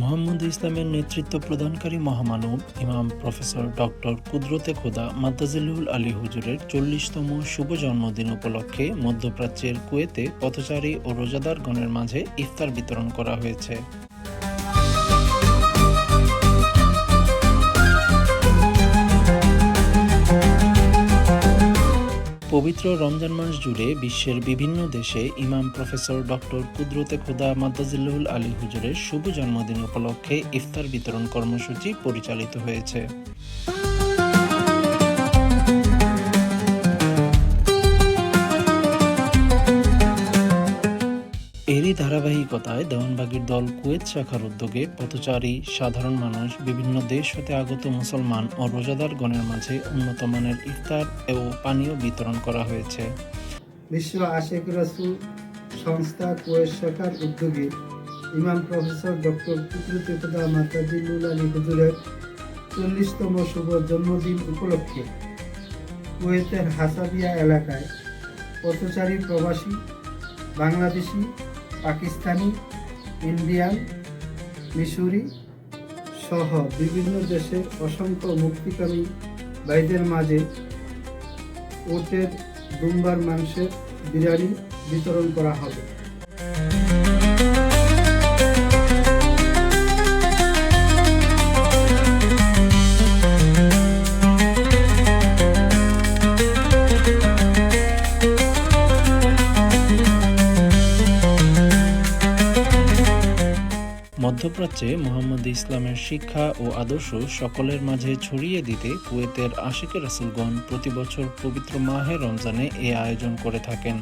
মোহাম্মদ ইসলামের নেতৃত্ব প্রদানকারী মহামানব ইমাম প্রফেসর ডক্টর কুদরতে খোদা মাদ্দাজিলুল আলী হুজুরের চল্লিশতম শুভ জন্মদিন উপলক্ষে মধ্যপ্রাচ্যের কুয়েতে পথচারী ও রোজাদারগণের মাঝে ইফতার বিতরণ করা হয়েছে। পবিত্র রমজান মাস জুড়ে বিশ্বের বিভিন্ন দেশে ইমাম প্রফেসর ডক্টর কুদরতে খুদা মাদ্দাজিল্লুল আলী হুজুরের শুভ জন্মদিন উপলক্ষে ইফতার বিতরণ কর্মসূচি পরিচালিত হয়েছে। এরই ধারাবাহিকতায় দেওয়ানবাগীর দল কুয়েত শাখার উদ্যোগে পথচারী, সাধারণ মানুষ, বিভিন্ন দেশ হতে আগত মুসলমান ও রোজাদারগণের মাঝে উন্নত মানের ইফতার ও পানীয় বিতরণ করা হয়েছে। বিশ্ব আশেক রাসুল সংস্থা কোয়েস শাখার উদ্যোগে ইমাম প্রফেসর ডক্টর কুদরতে খুদা মাতাজিল্লুল আলী হুজুরের চল্লিশতম শুভ জন্মদিন উপলক্ষে কুয়েতের হাসাবিয়া এলাকায় পথচারী, প্রবাসী, বাংলাদেশি পাকিস্তানি, ইন্ডিয়ান, মিশরি সহ বিভিন্ন দেশে অসংখ্য মুক্তিকামী ভাইদের মাঝে ওটের ডুম্বার মাংসের বিরিয়ানি বিতরণ করা হবে। মধ্যপ্রাচ্যে মোহাম্মদ ইসলামের শিক্ষা ও আদর্শ সকলের মাঝে ছড়িয়ে দিতে কুয়েতের আশিকের রাসুলগণ প্রতি বছর পবিত্র মাহে রমজানে এ আয়োজন করে থাকেন।